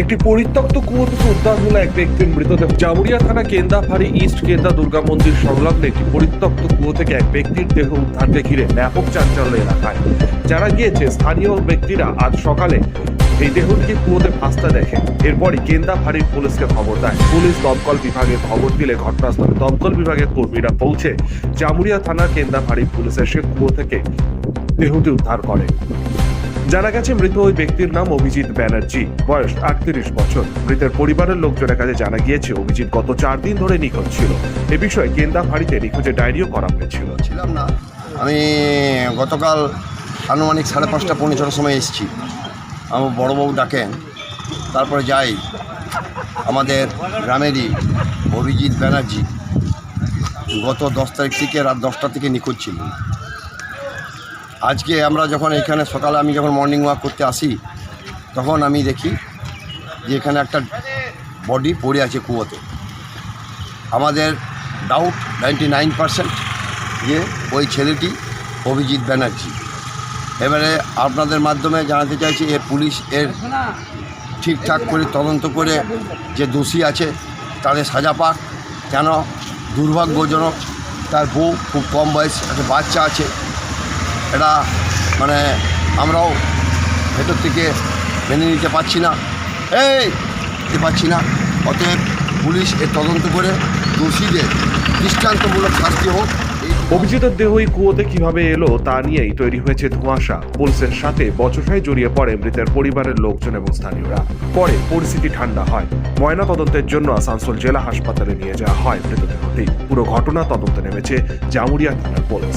একটি পরিত্যক্ত কুয়ো থেকে উদ্ধার হলো এক ব্যক্তির মৃতদেহ। জামুরিয়া থানা কেন্দাফাড়ি ইস্ট কেন্দা দুর্গা মন্দির সংলগ্ন একটি পরিত্যক্ত কুয়ো থেকে এক ব্যক্তির দেহ উদ্ধারকে ঘিরে ব্যাপক চাঞ্চল্য এলাকায়। যারা গিয়েছে, স্থানীয় ব্যক্তিরা আজ সকালে এই দেহটিকে কুয়োতে ভাসতে দেখে। এরপরই কেন্দা পুলিশকে খবর দেয়। পুলিশ দমকল বিভাগে খবর দিলে ঘটনাস্থলে দমকল বিভাগের কর্মীরা পৌঁছে জামুরিয়া থানার কেন্দা ফাঁড়ির পুলিশ এসে কুয়ো থেকে দেহটি উদ্ধার করে। জানা গেছে, মৃত ওই ব্যক্তির নাম অভিজিৎ ব্যানার্জি। বয়স আটত্রিশ বছর। মৃতের পরিবারের লোকজনের কাছে জানা গিয়েছে, অভিজিৎ গত চার দিন ধরে নিখোঁজ ছিল। এ বিষয়ে কেন্দা ফাঁড়িতে নিখোঁজের ডায়েরিও করা হয়েছিল। না। আমি গতকাল আনুমানিক সাড়ে পাঁচটা, পৌনে ছটার সময় এসেছি। আমার বড়োবাবু ডাকেন, তারপরে যাই। আমাদের গ্রামেরই অভিজিৎ ব্যানার্জি গত দশ তারিখ থেকে রাত দশটা থেকে নিখোঁজ ছিল আজকে আমরা যখন এখানে সকালে আমি যখন মর্নিং ওয়াক করতে আসি, তখন আমি দেখি যে এখানে একটা বডি পড়ে আছে কুয়োতে। আমাদের ডাউট নাইনটি নাইন পারসেন্ট যে ওই ছেলেটি অভিজিৎ ব্যানার্জি। এবারে আপনাদের মাধ্যমে জানাতে চাইছি, এ পুলিশ এর ঠিকঠাক করে তদন্ত করে যে দোষী আছে, তাদের সাজা পাক। কেন? দুর্ভাগ্যজনক, তার বউ খুব কম বয়স, একটা বাচ্চা আছে। এটা মানে আমরাও ভেতর থেকে মেনে নিতে পারছি না। এই নিতে পারছি না। অতএব পুলিশ এর তদন্ত করে দোষীদের দৃষ্টান্তমূলক শাস্তি হোক। অভিজিতের দেহ এই কুয়োতে কীভাবে এলো তা নিয়েই তৈরি হয়েছে ধোঁয়াশা। পুলিশের সাথে বচসায় জড়িয়ে পড়ে মৃতের পরিবারের লোকজন এবং স্থানীয়রা। পরে পরিস্থিতি ঠান্ডা হয়। ময়না তদন্তের জন্য আসানসোল জেলা হাসপাতালে নিয়ে যাওয়া হয় মৃতদেহটি। পুরো ঘটনা তদন্তে নেমেছে জামুরিয়া থানার পুলিশ।